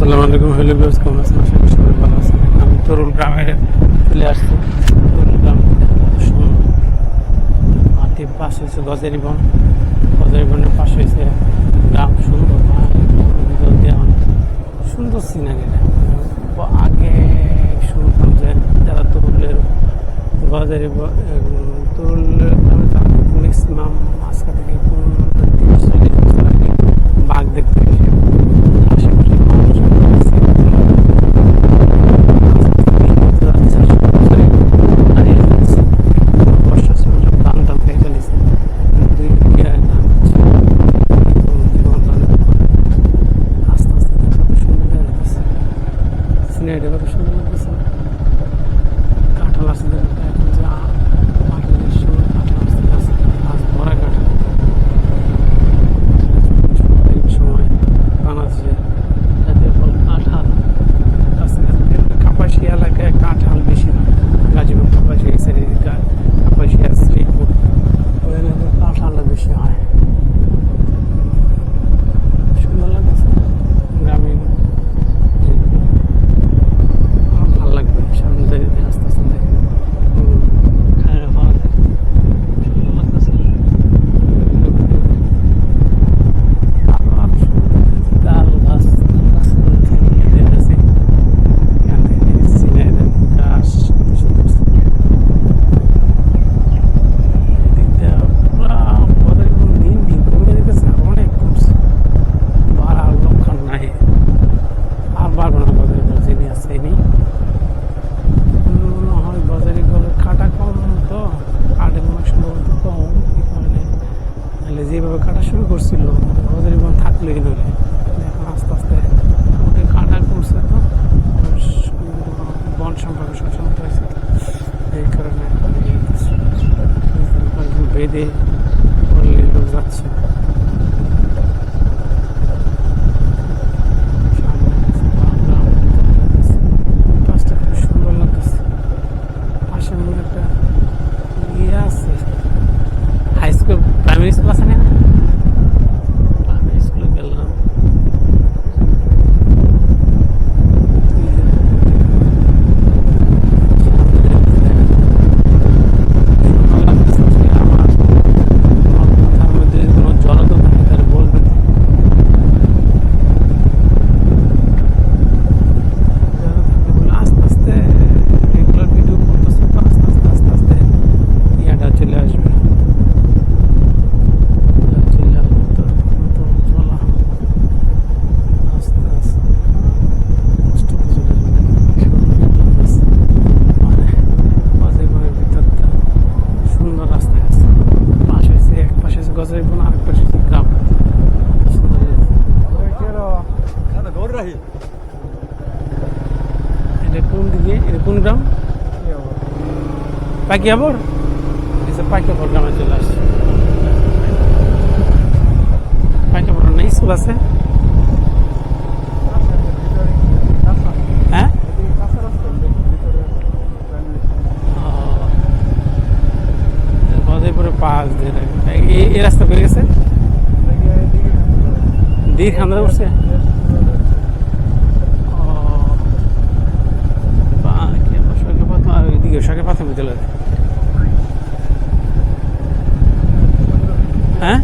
আসসালামু আলাইকুম, hello views কেমন আছেন? আশা সবাই ভালো আছেন। আমি তরুণ গ্রামে চলে আসছি। তরুল গ্রাম মাটির পাশ হয়েছে গজারি বন বনের পাশ হয়েছে গ্রাম সুন্দর সুন্দর সিনারি। আগে শুনতাম যে যারা তরুলের গজারি তরুণ এটা কত সুন্দর যেভাবে কাটা শুরু করছিল আমাদের এবং এই ধরে এখন আস্তে আস্তে আমাকে কাটা করছে তো বন সম্পর্কে সচেতন হয়েছে এই কারণে বেঁধে লোক যাচ্ছে গজে এখন আরেকটা গ্রাম। এটা কোন দিকে? এটা কোন গ্রাম? পাখি আবার আচ্ছা, এসে পাখি আবার গ্রামে চলে আসছে। পাখি আবার না স্কুল আছে। রাস্তা বেড়ে গেছে? খান্দা পড়ছে? সরকারি প্রাথমিক বিদ্যালয়। হ্যাঁ?